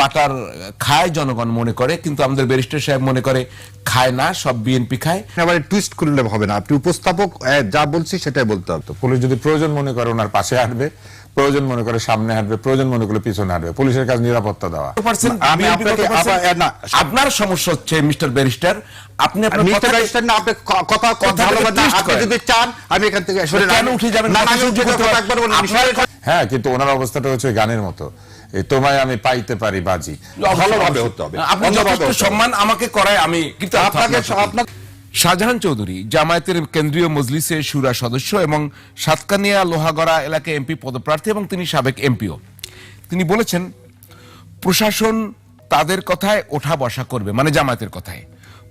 Butter খায় জনগণ মনে করে কিন্তু আমাদের ব্যারিস্টার সাহেব মনে করে খায় না সব বিএনপি খায়। টুইস্ট করলে হবে না। আপনি উপস্থাপক যা বলছি সেটাই বলতে হবে পুলিশ যদি প্রয়োজন মনে করে ওনার পাশে হাঁটবে প্রয়োজন মনে করে সামনে হাঁটবে প্রয়োজন মনে করে পিছনে হাঁটবে পুলিশের কাজ নিরাপত্তা দেওয়া। আমি আপনাকে না, আপনার সমস্যা হচ্ছে মিস্টার ব্যারিস্টার আপনি আপনার মিস্টার ব্যারিস্টার না আপনি কথা কথা না আপনি যদি চান আমি এখান থেকে শুনে কেন উঠে যাবেন? না না। একবার হ্যাঁ কিন্তু ওনার অবস্থাটা হচ্ছে গানের মতো। তোমায় আমি পাইতে পারি বাজি। ভালোভাবে হতে হবে। আপনি যথেষ্ট সম্মান আমাকে করায় আমি কিন্তু আপনাকে আপনার শাহজাহান চৌধুরী জামায়াতের কেন্দ্রীয় মজলিসের সুরা সদস্য এবং সাতকানিয়া লোহাগড়া এলাকায় এমপি পদপ্রার্থী এবং তিনি সাবেক এমপিও। তিনি বলেছেন প্রশাসন তাদের কথায় ওঠা বসা করবে মানে জামায়াতের কথায়।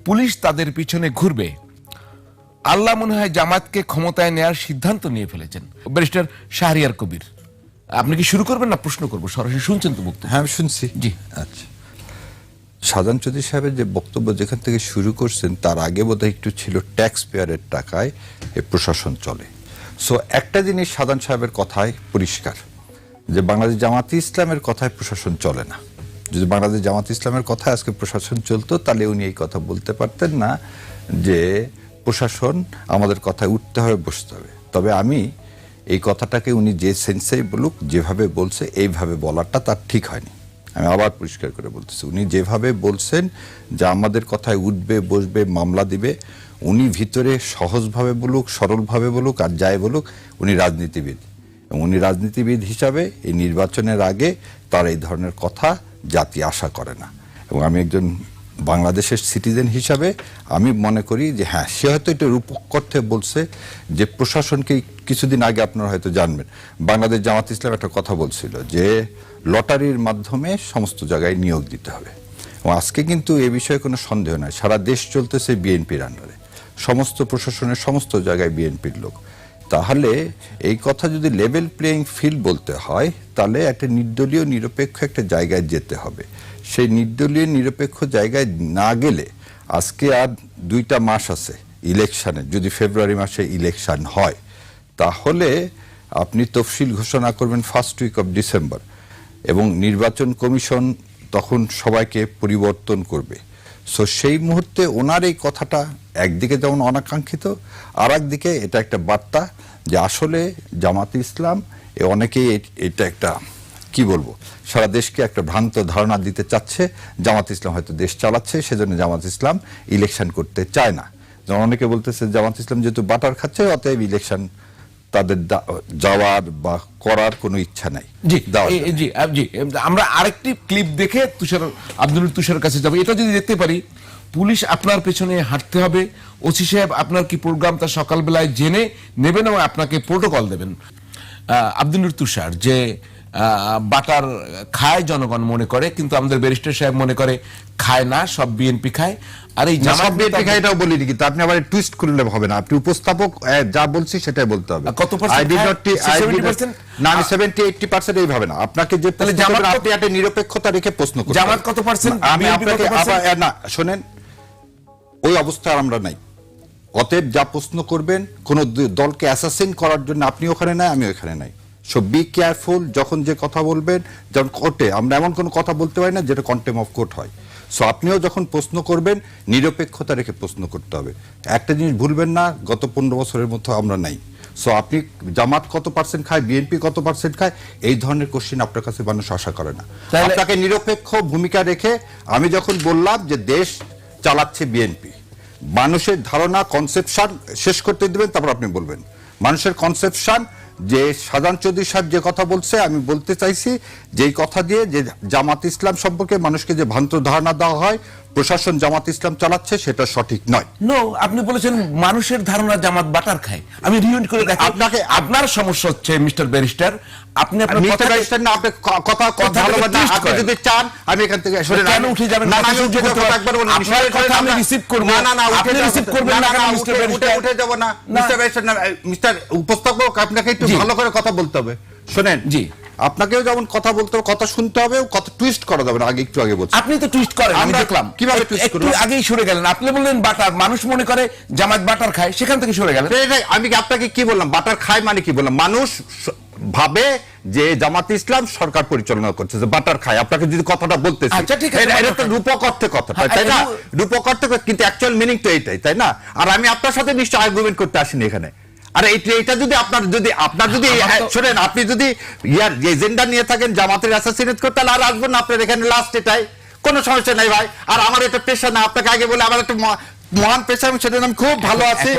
পুলিশ তাদের পিছনে ঘুরবে। আল্লাহ মনে হয় জামাতকে ক্ষমতায় নেয়ার সিদ্ধান্ত নিয়ে ফেলেছেন। ব্যারিস্টার শাহরিয়ার কবির। আপনি কি শুরু করবেন না প্রশ্ন করব? সরাসরি শুনছেন তো বক্তব্য? হ্যাঁ আমি শুনছি। জি। আচ্ছা। সাজান চৌধুরী সাহেবের যে বক্তব্য যেখান থেকে শুরু করছেন তার আগে বোধহয় একটু ছিল ট্যাক্স পেয়ারের টাকায় এ প্রশাসন চলে। সো একটা জিনিস সাজান সাহেবের কথায় পরিষ্কার যে বাংলাদেশ জামাতি ইসলামের কথায় প্রশাসন চলে না। যদি বাংলাদেশ জামাত ইসলামের কথায় আজকে প্রশাসন চলতো তাহলে উনি এই কথা বলতে পারতেন না যে প্রশাসন আমাদের কথায় উঠতে হবে বসতে হবে। তবে আমি এই কথাটাকে উনি যে সেন্সেই বলুক, যেভাবে বলছে, এইভাবে বলাটা তার ঠিক হয়নি। আমি আবার পরিষ্কার করে বলতেছি, উনি যেভাবে বলছেন যে আমাদের কথায় উঠবে, বসবে, মামলা দিবে, উনি ভিতরে সহজভাবে বলুক, সরলভাবে বলুক, আর যাই বলুক, উনি রাজনীতিবিদ। উনি রাজনীতিবিদ হিসাবে এই নির্বাচনের আগে তার এই ধরনের কথা জাতি আশা করে না। এবং আমি একজন বাংলাদেশের সিটিজেন হিসাবে আমি মনে করি যে হ্যাঁ সে হয়তো এটা রূপকর্থে বলছে যে প্রশাসনকে কিছুদিন আগে আপনারা হয়তো জানবেন। বাংলাদেশ জামাত ইসলাম একটা কথা বলছিল যে লটারির মাধ্যমে সমস্ত জায়গায় নিয়োগ দিতে হবে। এবং আজকে কিন্তু এ বিষয়ে কোনো সন্দেহ নাই। সারা দেশ চলতেছে বিএনপির আন্ডারে। সমস্ত প্রশাসনের সমস্ত জায়গায় বিএনপির লোক। তাহলে এই কথা যদি লেভেল প্লেয়িং ফিল্ড বলতে হয়, তাহলে একটা নির্দলীয় নিরপেক্ষ একটা জায়গায় যেতে হবে। সেই নির্দলীয় নিরপেক্ষ জায়গায় না গেলে আজকে আর দুইটা মাস আছে ইলেকশানে যদি ফেব্রুয়ারি মাসে ইলেকশান হয়। তাহলে আপনি তফসিল ঘোষণা করবেন ফার্স্ট উইক অফ ডিসেম্বর এবং নির্বাচন কমিশন তখন সবাইকে পরিবর্তন করবে। সো সেই মুহূর্তে ওনার এই কথাটা একদিকে যেমন অনাকাঙ্ক্ষিত আর একদিকে এটা একটা বার্তা যে আসলে জামাতে ইসলাম এ অনেকেই এটা একটা, কি বলব, সারা দেশকে একটা ভ্রান্ত ধারণা দিতে চাচ্ছে। জামাত ইসলাম হয়তো দেশ চালাচ্ছে, সেজন্য জামাত ইসলাম ইলেকশন করতে চায় না। যেমন অনেকে বলতেছে, জামাত ইসলাম যেহেতু বাটার খাচ্ছে, অতএব ইলেকশন তাদের যাওয়ার বা করার কোনো ইচ্ছা নাই। জি জি জি আমরা আরেকটি ক্লিপ দেখে তুষার আব্দুল তুষার কাছে যাব। এটা যদি দেখতে পারি পুলিশ আপনার পেছনে হাঁটতে হবে। ওসি সাহেব আপনার কি প্রোগ্রাম তা সকালবেলায় জেনে নেবেন এবং আপনাকে প্রোটোকল দেবেন। আব্দুল তুষার যে বাটার খায় জনগণ মনে করে কিন্তু আমাদের ব্যারিস্টার সাহেব মনে করে খায় না সব বিএনপি খায়। আর এই জামাত বিএনপি খায় এটাও বলিনি কিন্তু আপনি আবার টুইস্ট করলে হবে না। আপনি উপস্থাপক যা বলছি সেটাই বলতে হবে। কত 70% না আমি সেভেন্টি এইটটি পার্সেন্ট এইভাবে না। আপনাকে যে তাহলে জামাত আপনি একটা নিরপেক্ষতা রেখে প্রশ্ন করবেন জামাত কত percent? আমি আপনাকে না শোনেন ওই অবস্থায় আমরা নাই। অতএব যা প্রশ্ন করবেন কোন দলকে অ্যাসাসিন করার জন্য আপনি ওখানে নাই আমি ওখানে নাই। সো বি কেয়ারফুল যখন যে কথা বলবেন যেমন কোর্টে আমরা এমন কোনো কথা বলতে পারি না যেটা কন্টেম অফ কোর্ট হয়। সো আপনিও যখন প্রশ্ন করবেন নিরপেক্ষতা রেখে প্রশ্ন করতে হবে। একটা জিনিস ভুলবেন না গত পনেরো বছরের মতো আমরা নাই। সো আপনি জামাত কত পার্সেন্ট খায় বিএনপি কত পার্সেন্ট খায় এই ধরনের কোশ্চেন আপনার কাছে মানুষ আশা করে না। আপনাকে নিরপেক্ষ ভূমিকা রেখে আমি যখন বললাম যে দেশ চালাচ্ছে বিএনপি মানুষের ধারণা কনসেপশন শেষ করতে দেবেন তারপর আপনি বলবেন। মানুষের কনসেপশন যে সাজান চৌধুরী সাহেব যে কথা বলছে, আমি বলতে চাইছি, যেই কথা দিয়ে যে জামাত ইসলাম সম্পর্কে মানুষকে যে ভ্রান্ত ধারণা দেওয়া হয় প্রশাসন জামাত ইসলাম চালাচ্ছে সেটা সঠিক নয়। নো আপনি বলেছেন মানুষের ধারণা জামাত বাটার খায়। আমি রিউন্ড করে দেখি। আপনাকে- আপনার সমস্যা হচ্ছে মিস্টার ব্যারিস্টার আপনি আপনার মিস্টার ব্যারিস্টার না আপনি কথা কথা ভালো না আপনি যদি চান আমি এখান থেকে শুনে কেন উঠে যাবেন? না না, আমি উঠে করতে একবার বলুন আপনার কথা আমি receive করব। না না না আপনি receive করবেন না না মিস্টার ব্যারিস্টার? উঠে যাব না। মিস্টার ব্যারিস্টার না মিস্টার উপস্থাপক আপনাকে একটু ভালো করে কথা বলতে হবে। শুনেন জি। আপনাকেও যেমন কথা বলতে হবে কথা শুনতে হবে কথা টুইস্ট করা যাবে না আগে একটু আগে বলছি। আপনি তো টুইস্ট করেন আমি দেখলাম। কীভাবে একটু- twist একটু আগেই সরে গেলেন। আপনি বললেন বাটার মানুষ মনে করে জামাত বাটার খায় সেখান থেকে সরে গেলেন। আমি কি আপনাকে কি বললাম? বাটার খায় মানে কি বললাম? মানুষ ভাবে যে জামাত ইসলাম সরকার পরিচালনা করছে যে বাটার খায়। আপনাকে যদি কথাটা বলতেছি আচ্ছা, ঠিক আছে, এটা- এটা তো রূপক অর্থে কথাটা হ্যাঁ, তাই না? রূপক অর্থে কিন্তু অ্যাকচুয়াল মিনিং তো এইটাই তাই না? আর আমি আপনার সাথে নিশ্চয় আর্গুমেন্ট করতে আসিনি এখানে। আর এটা যদি আপনার যদি আপনার যদি শোনেন আপনি যদি ইয়ার এজেন্ডা নিয়ে থাকেন জামাতের অ্যাসাসিনেট করতে তাহলে আর আসবেন না আপনার এখানে লাস্ট এটাই। কোনো সমস্যা নাই ভাই। আর আমার এটা পেশা না আপনাকে আগে বলে আমার একটা মহা- মহান পেশা আমি সেটা নাম খুব ভালো আছে।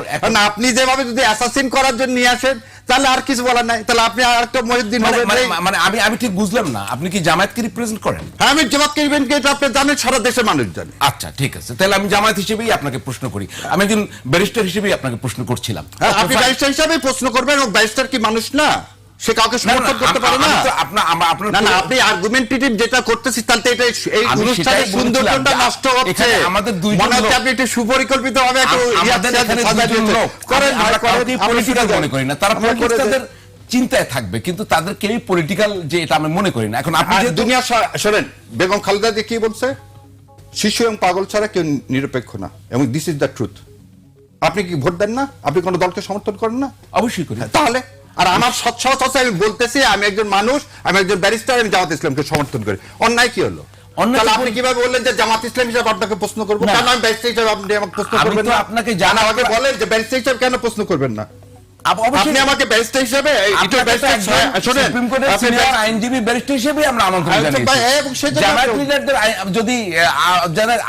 আপনি যেভাবে যদি অ্যাসাসিন করার জন্য নিয়ে আসেন তাহলে আর কিছু বলার নাই। তাহলে আপনি আর একটা মহিউদ্দিন মানে মানে- মানে আমি আমি ঠিক বুঝলাম না। আপনি কি জামায়াতকে রিপ্রেজেন্ট করেন? হ্যাঁ আমি জামাতকে ইভেন্ট এটা আপনি জানেন সারা দেশের মানুষ জানে। আচ্ছা ঠিক আছে। তাহলে আমি জামায়াত হিসেবেই আপনাকে প্রশ্ন করি। আমি একজন ব্যারিস্টার হিসেবেই আপনাকে প্রশ্ন করছিলাম। হ্যাঁ, আপনি. ব্যারিস্টার হিসাবে প্রশ্ন করবেন এবং ব্যারিস্টার কি মানুষ না? সে কাউকে সমর্থন করতে পারে না। আপনার আপনার না আপনি আর্গুমেন্টেটিভ যেটা করতেছি তাহলে এটা এই অনুষ্ঠানের সৌন্দর্যটা নষ্ট হচ্ছে। আমাদের দুইজন মনে হচ্ছে আপনি একটু সুপরিকল্পিত ভাবে একটু করেন পলিটিক্যাল মনে করি না। তারা চিন্তায় থাকবে কিন্তু তাদের কেউই পলিটিক্যাল যে এটা আমি মনে করি না। এখন আপনি দুনিয়া শোনেন বেগম খালেদা যে কি বলছে? শিশু এবং পাগল ছাড়া কেউ নিরপেক্ষ না এবং দিস ইজ দ্য ট্রুথ আপনি কি ভোট দেন না? আপনি কোন দলকে সমর্থন করেন না? অবশ্যই করি। তাহলে আর আমার কথা আমি বলতেছি আমি একজন মানুষ আমি একজন ব্যারিস্টার আমি জামাত ইসলামকে সমর্থন করি। অন্যায় কি হলো? আপনি কীভাবে বললেন যে জামাত ইসলাম হিসাবে আপনাকে প্রশ্ন করব? কেন আমি ব্যারিস্টার হিসাবে আপনি আমাকে প্রশ্ন করবেন না? আপনাকে জানা হবে বলেন যে ব্যারিস্টার হিসাবে কেন প্রশ্ন করবেন না? আপনি আমাকে ব্যারিস্টার হিসাবে শোনেন সিনিয়র আইনজীবী ব্যারিস্টার হিসেবে আমরা আমন্ত্রণ আচ্ছা, জানিয়েছি। জামায়াত লিডারদের যদি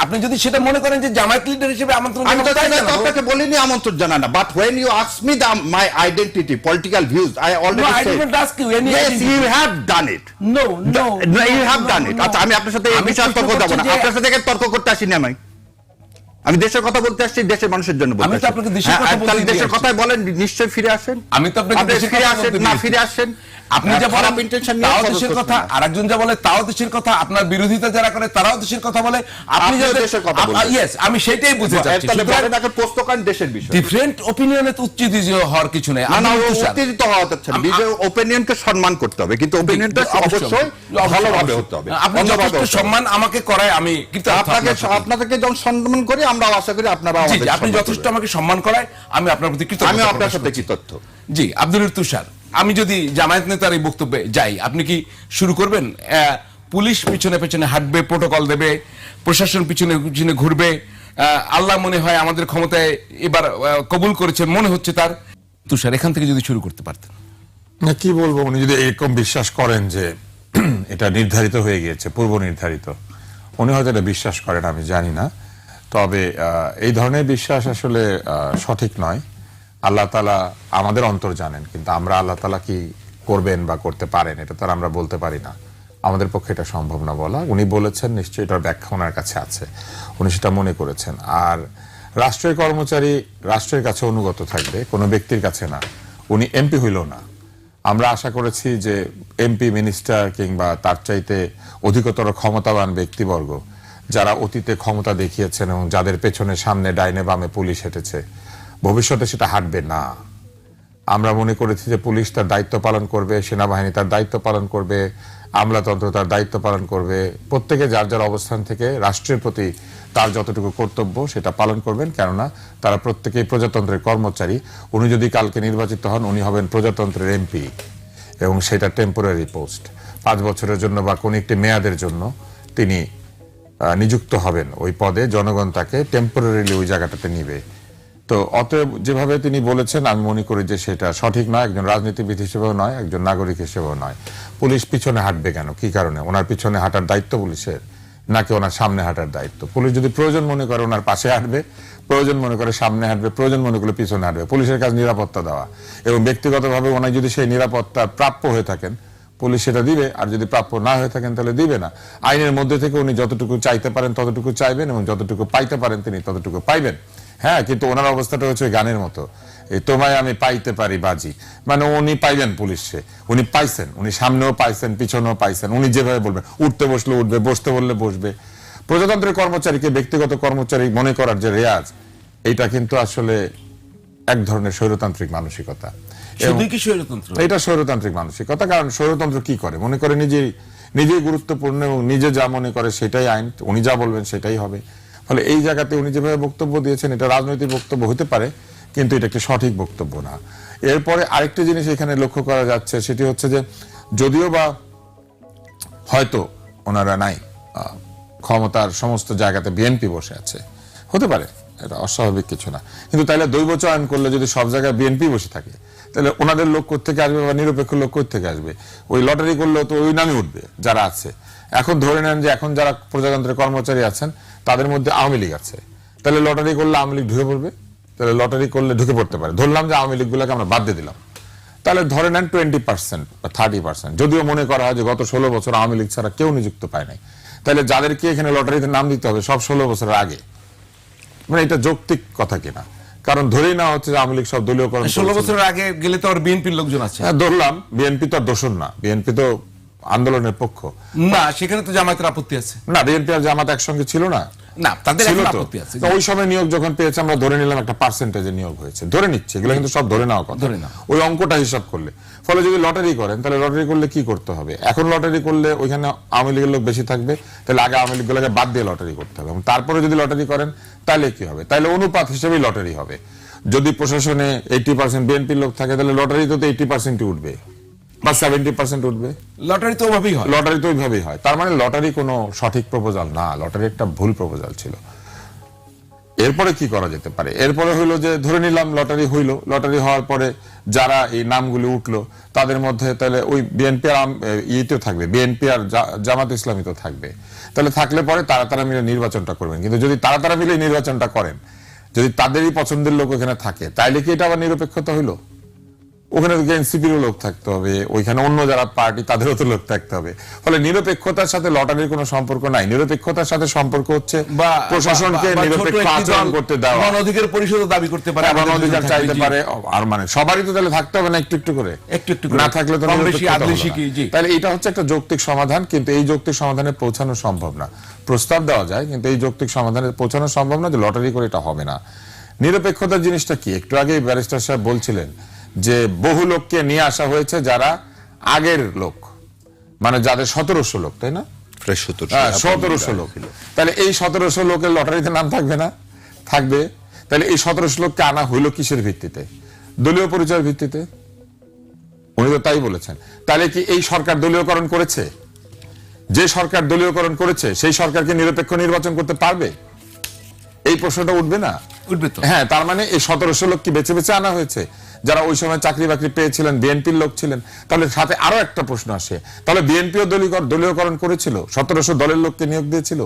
আপনি যদি সেটা মনে করেন যে জামায়াত লিডার হিসেবে আমন্ত্রণ আমি তো আপনাকে বলিনি আমন্ত্রণ জানানা but when you ask me the my identity political views i already No, I said didn't ask you any yes identity. you have done it. No, no, no, you no, have no, done it. no. আচ্ছা আমি আপনার সাথে এই আমি বিষয়ে তর্ক যাব না। আপনার সাথে তর্ক করতে আসিনি আমি। আমি দেশের কথা বলতে আসছি দেশের মানুষের জন্য বলতে আমি তো। আপনাকে দেশের হ্যাঁ, কথা দেশের কথাই বলেন নিশ্চয়ই ফিরে আসেন। আমি তো আপনাকে ফিরে আসেন না ফিরে আসেন। আপনি যা বলেন ইন্টেনশন নিয়ে তাও দেশের কথা করছেন না। আর একজন যা বলে তাও দেশের কথা আপনার বিরোধিতা যারা করে তারাও দেশের কথা বলে। আপনি যাতে- দেশের কথা বলবেন। yes, আমি সেটাই বুঝতে চাচ্ছি। তাহলে বলেন এখন করেন দেশের বিষয়। ডিফারেন্ট ওপিনিয়নে তো উচ্চিত হওয়ার কিছু নেই। না আমি উত্তেজিত হওয়া হচ্ছে না। আম- নিজের ওপিনিয়নকে সম্মান করতে হবে। কিন্তু ওপিনিয়নটা অবশ্যই, ভালোভাবে হতে হবে। আপনি যথেষ্ট সম্মান আমাকে করায় আমি কিন্তু আপনাকে আপনাদেরকে যখন সম্মান করি আমরা আশা করি আপনারা আমাদের আপনি যথেষ্ট আমাকে সম্মান করায় আমি আপনার প্রতি কৃতজ্ঞতা আমিও আপনার সাথে করছি। কি তথ্য জি আব্দুল তুষার। আমি যদি জামায়াত নেতার এই বক্তব্যে যাই, আপনি কি শুরু করবেন? পুলিশ পিছনে পিছনে হাঁটবে প্রোটোকল দেবে, প্রশাসন পিছনে পিছনে ঘুরবে আল্লাহ মনে হয় আমাদের ক্ষমতায় এবার কবুল করেছে মনে হচ্ছে তার। তুষার, এখান থেকে যদি শুরু করতে পারতেন। না, কি বলব, উনি যদি এরকম বিশ্বাস করেন যে এটা নির্ধারিত হয়ে গিয়েছে, পূর্ব নির্ধারিত, উনি হয়তো এটা বিশ্বাস করেন, আমি জানি না। তবে এই ধরনের বিশ্বাস আসলে সঠিক নয়। আল্লাহ তালা আমাদের অন্তর জানেন, কিন্তু আমরা আল্লাহ তালা কি করবেন বা করতে পারেন, এটা তো আর আমরা বলতে পারি না। আমাদের পক্ষে এটা সম্ভব না বলা। উনি বলেছেন, নিশ্চয়ই এটার ব্যাখ্যা ওনার কাছে আছে। উনি সেটা মনে করেছেন। আর রাষ্ট্রের কর্মচারী রাষ্ট্রের কাছে অনুগত থাকবে, কোনো ব্যক্তির কাছে না। উনি এমপি হইল না। আমরা আশা করেছি যে এমপি, মিনিস্টার কিংবা তার চাইতে অধিকতর ক্ষমতাবান ব্যক্তিবর্গ, যারা অতীতে ক্ষমতা দেখিয়েছেন এবং যাদের পেছনে সামনে ডাইনে বামে পুলিশ হেঁটেছে ভবিষ্যতে সেটা হাঁটবে না। আমরা মনে করেছি যে পুলিশ তার দায়িত্ব পালন করবে, সেনাবাহিনী তার দায়িত্ব পালন করবে, আমলাতন্ত্র তার দায়িত্ব পালন করবে। প্রত্যেকে যার যার অবস্থান থেকে রাষ্ট্রের প্রতি তার যতটুকু কর্তব্য সেটা পালন করবেন, কেননা তারা প্রত্যেকেই প্রজাতন্ত্রের কর্মচারী। উনি যদি কালকে নির্বাচিত হন, উনি হবেন প্রজাতন্ত্রের এমপি এবং সেটা টেম্পোরারি পোস্ট পাঁচ বছরের জন্য বা কোন একটি মেয়াদের জন্য তিনি নিযুক্ত হবেন। ওই পদে জনগণ তাকে টেম্পোরারিলি ওই জায়গাটাতে নিবে। তো অতএব যেভাবে তিনি বলেছেন, আমি মনে করি যে সেটা সঠিক নয়। একজন রাজনীতিবিদ হিসেবেও নয়, একজন নাগরিক হিসেবেও নয়। পুলিশ পিছনে হাঁটবে কেন? কি কারণে? ওনার পিছনে হাঁটার দায়িত্ব পুলিশের, নাকি ওনার সামনে হাঁটার দায়িত্ব? পুলিশ যদি প্রয়োজন মনে করে ওনার পাশে হাঁটবে, প্রয়োজন মনে করে সামনে হাঁটবে, প্রয়োজন মনে করে পিছনে হাঁটবে, পুলিশের কাজ নিরাপত্তা দেওয়া। এবং ব্যক্তিগতভাবে ওনার যদি সেই নিরাপত্তার প্রাপ্য হয়ে থাকেন, পুলিশ সেটা দিবে, আর যদি প্রাপ্য না হয়ে থাকেন তাহলে দিবে না। আইনের মধ্যে থেকে উনি যতটুকু চাইতে পারেন ততটুকু চাইবেন, এবং যতটুকু পাইতে পারেন তিনি ততটুকু পাইবেন। হ্যাঁ কিন্তু ওনার অবস্থাটা হচ্ছে গানের মতো। তোমায় আমি পাইতে পারি বাজি। মানে উনি পাইবেন পুলিশে। উনি পাইছেন উনি সামনেও পাইছেন পিছনেও পাইছেন। উনি যেভাবে বলবেন উঠতে বসলে উঠবে বসতে বললে বসবে। প্রজাতন্ত্রের কর্মচারীকে ব্যক্তিগত কর্মচারী মনে করার যে রেয়াজ এটা কিন্তু আসলে এক ধরনের স্বৈরতান্ত্রিক মানসিকতা। এটা স্বৈরতান্ত্রিক মানসিকতা কারণ স্বৈরতন্ত্র কি করে? মনে করে নিজেই নিজেই গুরুত্বপূর্ণ এবং নিজে যা মনে করে সেটাই আইন উনি যা বলবেন সেটাই হবে। ফলে এই জায়গাতে উনি যেভাবে বক্তব্য দিয়েছেন, এটা রাজনৈতিক বক্তব্য হতে পারে, কিন্তু এটা একটি সঠিক বক্তব্য না। এরপরে আরেকটি জিনিস এখানে লক্ষ্য করা যাচ্ছে, সেটি হচ্ছে যে যদিও বা হয়তো ওনারা নাই ক্ষমতার সমস্ত জায়গাতে বিএনপি বসে আছে, হতে পারে, এটা অস্বাভাবিক কিছু না। কিন্তু তাহলে দৈব চয়ন করলে যদি সব জায়গায় বিএনপি বসে থাকে, তাহলে ওনাদের লোক থেকে আসবে বা নিরপেক্ষ লোক থেকে আসবে? ওই লটারি করলেও তো ওই নামই উঠবে যারা আছে। এখন ধরে নেন যে এখন যারা প্রজাতন্ত্রের কর্মচারী আছেন তাদের মধ্যে আওয়ামী লীগ আছে। তাহলে লটারি করলে আওয়ামী লীগ ঢুকে পড়বে? তাহলে লটারি করলে ঢুকে পড়তে পারে। ধরলাম যে আওয়ামী লীগগুলোকে আমরা বাদ দিয়ে দিলাম। তাহলে ধরে নেন টোয়েন্টি পার্সেন্ট বা থার্টি পার্সেন্ট যদিও মনে করা হয় যে গত ষোলো বছর আওয়ামী লীগ ছাড়া কেউ নিযুক্ত পায় নাই। তাহলে যাদেরকে এখানে লটারিতে নাম দিতে হবে সব ষোলো বছরের আগে। মানে এটা যৌক্তিক কথা কিনা? কারণ ধরেই না হচ্ছে যে আওয়ামী লীগ সব দলীয়করণ ষোলো। বছরের আগে গেলে তো আর বিএনপির লোকজন আছে। হ্যাঁ ধরলাম বিএনপি তো আর দোষণ না। বিএনপি তো আন্দোলনের পক্ষ। না সেখানে তো জামায়াতের আপত্তি আছে। না বিএনপি আর জামাত একসঙ্গে ছিল না। না তাদের এখন আপত্তি আছে ওই সময় নিয়োগ যখন পেয়েছে আমরা ধরে নিলাম একটা পার্সেন্টেজে নিয়োগ হয়েছে। ধরে নিচ্ছে এগুলো কিন্তু সব ধরে নেওয়া কথা। ধরে নেওয়া। ওই অঙ্কটা হিসাব করলে। ফলে যদি লটারি করেন তাহলে লটারি করলে কি করতে হবে? এখন লটারি করলে ওইখানে আওয়ামী লীগের লোক বেশি থাকবে তাহলে আগে আওয়ামী লীগগুলোকে বাদ দিয়ে লটারি করতে হবে। তারপরে যদি লটারি করেন তাহলে কি হবে? তাহলে অনুপাত হিসেবেই লটারি হবে। যদি প্রশাসনে এইটি পার্সেন্ট বিএনপির লোক থাকে তাহলে লটারিতে তো এইটি পার্সেন্টই উঠবে। বা সেভেন্টি পার্সেন্ট উঠবে। লটারি তো ওভাবেই হয়। লটারি তো ওইভাবেই হয়। তার মানে লটারি কোনো সঠিক প্রপোজাল না। লটারি একটা ভুল প্রপোজাল ছিল। এরপরে কি করা যেতে পারে? এরপরে হইল যে ধরে নিলাম লটারি হইল। লটারি হওয়ার পরে যারা এই নামগুলি উঠল তাদের মধ্যে তাহলে ওই বিএনপি আর ইয়েতেও থাকবে। বিএনপি আর জামাত ইসলামী তো থাকবে। তাহলে থাকলে পরে তারা তারা মিলে নির্বাচনটা করবেন। কিন্তু যদি তারা তারা মিলে নির্বাচনটা করেন যদি তাদেরই পছন্দের লোক ওখানে থাকে তাইলে কি এটা আবার নিরপেক্ষতা হইল? ওখানে এনসিপিরও লোক থাকতে হবে ওইখানে অন্য যারা পার্টি তাদেরও তো লোক থাকতে হবে। ফলে নিরপেক্ষতার সাথে লটারির কোনো সম্পর্ক নাই। নিরপেক্ষতার সাথে সম্পর্ক হচ্ছে বা প্রশাসনকে নিরপেক্ষ আচরণ করতে দেওয়া। গণ অধিকার পরিষদও দাবি করতে পারে এমন অধিকার চাইতে পারে আর মানে সবারই তো তাহলে থাকতে হবে না একটু একটু করে? একটু একটু না থাকলে তো। তাহলে এটা হচ্ছে একটা যৌক্তিক সমাধান কিন্তু এই যৌক্তিক সমাধানে পৌঁছানো সম্ভব না। প্রস্তাব দেওয়া যায় কিন্তু এই যৌক্তিক সমাধানে পৌঁছানো সম্ভব না যে লটারি করে এটা হবে না। নিরপেক্ষতার জিনিসটা কি? একটু আগে ব্যারিস্টার সাহেব বলছিলেন যে বহু লোককে নিয়ে আসা হয়েছে যারা আগের লোক। মানে যাদের সতেরোশো লোক তাই না? প্রায় সতেরো হ্যাঁ সতেরোশো লোক। তাহলে এই সতেরোশো লোকের লটারিতে নাম থাকবে না? থাকবে। তাহলে এই সতেরোশো লোককে আনা হইল কিসের ভিত্তিতে? দলীয় পরিচয়ের ভিত্তিতে? উনি তো তাই বলেছেন। তাহলে কি এই সরকার দলীয়করণ করেছে? যে সরকার দলীয়করণ করেছে সেই সরকারকে নিরপেক্ষ নির্বাচন করতে পারবে? এই প্রশ্নটা উঠবে না? উঠবে তো। হ্যাঁ তার মানে এই সতেরোশো লোক কি বেছে বেছে আনা হয়েছে। যারা ওই সময় চাকরি বাকরি পেয়েছিলেন, বিএনপির লোক ছিলেন, তাহলে সাথে আরও একটা প্রশ্ন আসে। তাহলে বিএনপিও দলীয়করণ করেছিল? সতেরোশো দলের লোককে নিয়োগ দিয়েছিল?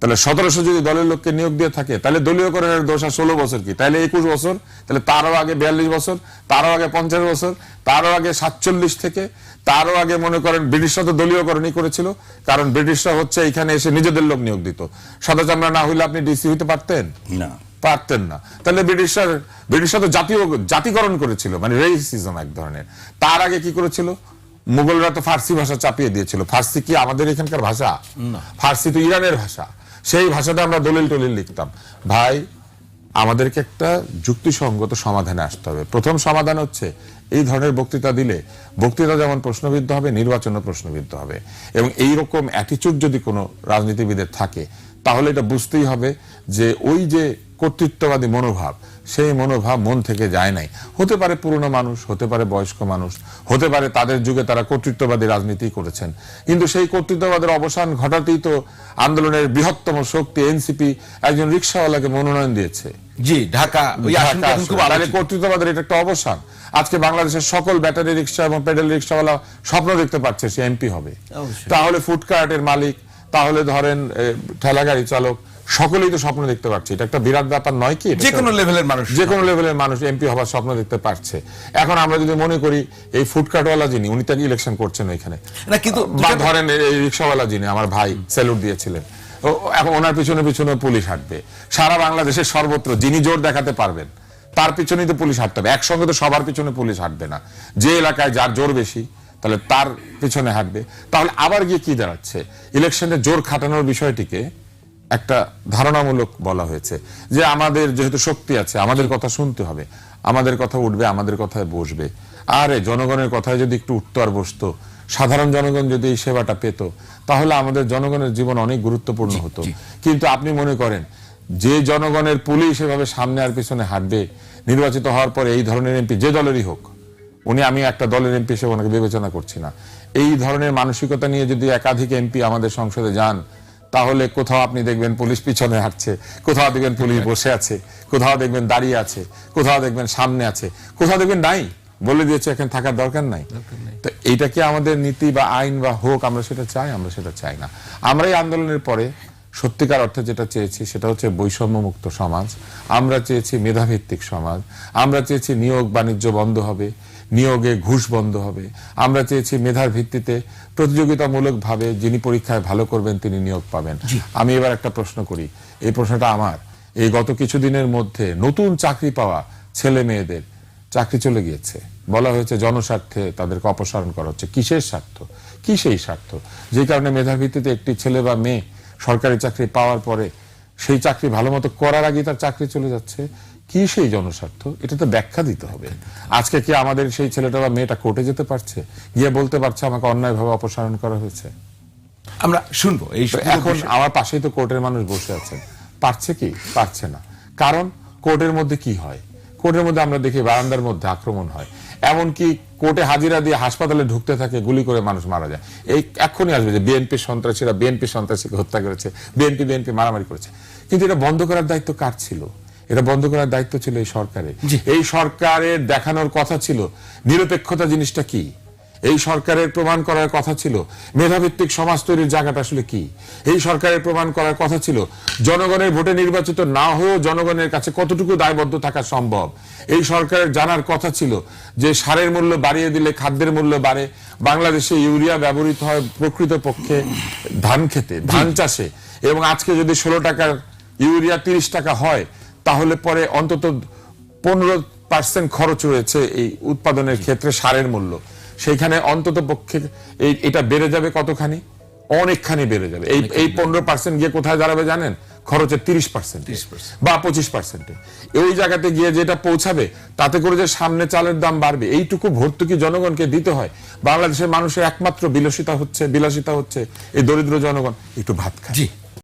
তাহলে সতেরোশো যদি দলের লোককে নিয়োগ দিয়ে থাকে, তাহলে দলীয়করণের দোষ আর ষোলো বছর কি? তাহলে একুশ বছর? তাহলে তারও আগে বিয়াল্লিশ বছর, তারও আগে পঞ্চাশ বছর, তারও আগে সাতচল্লিশ থেকে, তারও আগে মনে করেন ব্রিটিশরা তো দলীয়করণই করেছিল, কারণ ব্রিটিশরা হচ্ছে এখানে এসে নিজেদের লোক নিয়োগ দিত। সাদা না হইলে আপনি ডিসি হইতে পারতেন? না। পারতেন না। তাহলে ব্রিটিশরা ব্রিটিশরা তো জাতীয় জাতিকরণ করেছিল মানে রেসিজম এক ধরনের। তার আগে কি করেছিল? মুঘলরা তো ফার্সি ভাষা চাপিয়ে দিয়েছিল। ফার্সি কি আমাদের এখানকার ভাষা? ফার্সি তো ইরানের ভাষা। সেই ভাষাতে আমরা দলিল টলিল লিখতাম। ভাই আমাদেরকে একটা যুক্তিসঙ্গত সমাধানে আসতে হবে। প্রথম সমাধান হচ্ছে এই ধরনের বক্তৃতা দিলে বক্তৃতা যেমন প্রশ্নবিদ্ধ হবে নির্বাচনও প্রশ্নবিদ্ধ হবে। এবং এই রকম অ্যাটিচিউড যদি কোনো রাজনীতিবিদের থাকে তাহলে এটা বুঝতেই হবে যে ওই যে কর্তৃত্ববাদী মনোভাব সেই মনোভাব মন থেকে যায় নাই। হতে পারে পুরনো মানুষ হতে পারে বয়স্ক মানুষ হতে পারে তাদের যুগে তারা কর্তৃত্ববাদী রাজনীতি করেছেন। কিন্তু সেই কর্তৃত্ববাদের অবসান ঘটাতেই তো আন্দোলনের বৃহত্তম শক্তি এনসিপি একজন রিক্সাওয়ালাকে মনোনয়ন দিয়েছে। জি ঢাকা। কর্তৃত্ববাদের এটা একটা অবসান। আজকে বাংলাদেশের সকল ব্যাটারি রিক্সা এবং পেডেল রিক্সাওয়ালা স্বপ্ন দেখতে পাচ্ছে সে এমপি হবে। তাহলে ফুডকার্টের মালিক তাহলে ধরেন এ, ঠেলা গাড়ি চালক সকলেই তো স্বপ্ন দেখতে পাচ্ছে এটা একটা বিরাট ব্যাপার নয় কি যে কোনো লেভেলের মানুষ। যে কোনো লেভেলের মানুষ এমপি হবার স্বপ্ন দেখতে পারছে। এখন আমরা যদি মনে করি এই ফুডকার্টওয়ালা যিনি উনি তাকে ইলেকশন করছেন ওইখানে। না কিন্তু বা ধরেন এই- এই রিক্সাওয়ালা যিনি আমার ভাই স্যালুট দিয়েছিলেন। এখন ওনার পিছনে পিছনে পুলিশ হাঁটবে। সারা বাংলাদেশের সর্বত্র যিনি জোর দেখাতে পারবেন তার পিছনেই তো পুলিশ হাঁটতে হবে। একসঙ্গে তো সবার পিছনে পুলিশ হাঁটবে না। যে এলাকায় যার জোর বেশি তাহলে তার পিছনে হাঁটবে। তাহলে আবার গিয়ে কি দাঁড়াচ্ছে? ইলেকশনে জোর খাটানোর বিষয়টিকে একটা ধারণামূলক বলা হয়েছে যে আমাদের যেহেতু শক্তি আছে আমাদের কথা শুনতে হবে আমাদের কথা উঠবে আমাদের কথায় বসবে। আরে জনগণের কথায় যদি একটু উঠতো আর বসতো সাধারণ জনগণ যদি এই সেবাটা পেত তাহলে আমাদের জনগণের জীবন অনেক গুরুত্বপূর্ণ হতো। কিন্তু আপনি মনে করেন যে জনগণের পুলিশ এভাবে সামনে আর পিছনে হাঁটবে নির্বাচিত হওয়ার পরে এই ধরনের এমপি যে দলেরই হোক উনি আমি একটা দলের এমপি হিসেবে ওনাকে বিবেচনা করছি না। এই ধরনের মানসিকতা নিয়ে যদি একাধিক এমপি আমাদের সংসদে যান তাহলে কোথাও আপনি দেখবেন পুলিশ পিছনে হাঁটছে কোথাও দেখবেন পুলিশ বসে আছে কোথাও দেখবেন দাঁড়িয়ে আছে কোথাও দেখবেন সামনে আছে কোথাও দেখবেন নাই। বলে দিয়েছে এখানে থাকার দরকার নাই। তো এইটা কি আমাদের নীতি বা আইন বা হোক আমরা সেটা চাই আমরা সেটা চাই না। আমরা এই আন্দোলনের পরে সত্যিকার অর্থে যেটা চেয়েছি সেটা হচ্ছে বৈষম্য মুক্ত সমাজ। আমরা চেয়েছি মেধাভিত্তিক সমাজ। আমরা চেয়েছি নিয়োগ বাণিজ্য বন্ধ হবে। নিয়োগে ঘুষ বন্ধ হবে। আমরা চেয়েছি মেধার ভিত্তিতে প্রতিযোগিতামূলকভাবে যিনি পরীক্ষায় ভালো করবেন তিনি নিয়োগ পাবেন। আমি এবার একটা প্রশ্ন করি। এই প্রশ্নটা আমার। এই গত কিছুদিনের মধ্যে নতুন চাকরি পাওয়া ছেলে মেয়েদের চাকরি চলে গিয়েছে। বলা হয়েছে জনস্বার্থে তাদেরকে অপসারণ করা হচ্ছে। কিসের স্বার্থ? কি সেই স্বার্থ? যে কারণে মেধার ভিত্তিতে একটি ছেলে বা মেয়ে সরকারি চাকরি পাওয়ার পরে সেই চাকরি ভালো মতো করার আগে তার চাকরি চলে যাচ্ছে। কি সেই জনস্বার্থ? এটা তো ব্যাখ্যা দিতে হবে। আজকে কি আমাদের সেই ছেলেটা বা মেয়েটা কোর্টে যেতে পারছে? গিয়ে বলতে পারছে আমাকে অন্যায়ভাবে অপসারণ করা হয়েছে। আমরা শুনব এই এখন আমার পাশেই তো কোর্টের মানুষ বসে আছেন। পারছে কি? পারছে না। কারণ কোর্টের মধ্যে কি হয়? কোর্টের মধ্যে আমরা দেখি বারান্দার মধ্যে আক্রমণ হয়। এমনকি কোর্টে হাজিরা দিয়ে হাসপাতালে ঢুকতে থাকে গুলি করে মানুষ মারা যায়। এই এক্ষুনি আসবে যে বিএনপি সন্ত্রাসীরা বিএনপি সন্ত্রাসীকে হত্যা করেছে বিএনপি বিএনপি মারামারি করেছে। কিন্তু এটা বন্ধ করার দায়িত্ব কার ছিল? এটা বন্ধ করার দায়িত্ব ছিল এই সরকারের এই সরকারের দেখানোর কথা ছিল নিরপেক্ষতা জিনিসটা কি? এই সরকারের প্রমাণ করার কথা ছিল মেধাভিত্তিক সমাজ তৈরির জায়গাটা আসলে কি? এই সরকারের প্রমাণ করার কথা ছিল জনগণের ভোটে নির্বাচিত না হয়েও জনগণের কাছে কতটুকু দায়বদ্ধ থাকা সম্ভব? এই সরকারের জানার কথা ছিল যে সারের মূল্য বাড়িয়ে দিলে খাদ্যের মূল্য বাড়ে বাংলাদেশে ইউরিয়া ব্যবহৃত হয় প্রকৃত পক্ষে ধান খেতে ধান চাষে। এবং আজকে যদি ষোলো টাকার ইউরিয়া তিরিশ টাকা হয় তাহলে পরে অন্তত পনেরো পার্সেন্ট খরচ রয়েছে এই উৎপাদনের ক্ষেত্রে সারের মূল্য। সেইখানে অন্তত পক্ষে এটা বেড়ে যাবে কতখানি? অনেকখানি বেড়ে যাবে। এই এই পনেরো পার্সেন্ট গিয়ে কোথায় দাঁড়াবে জানেন? খরচের তিরিশ পার্সেন্ট বা পঁচিশ পার্সেন্টে ওই জায়গাতে গিয়ে যেটা পৌঁছাবে তাতে করে যে সামনে চালের দাম বাড়বে এইটুকু ভর্তুকি জনগণকে দিতে হয়। বাংলাদেশের মানুষের একমাত্র বিলসিতা হচ্ছে বিলাসিতা হচ্ছে এই দরিদ্র জনগণ। একটু ভাত খায়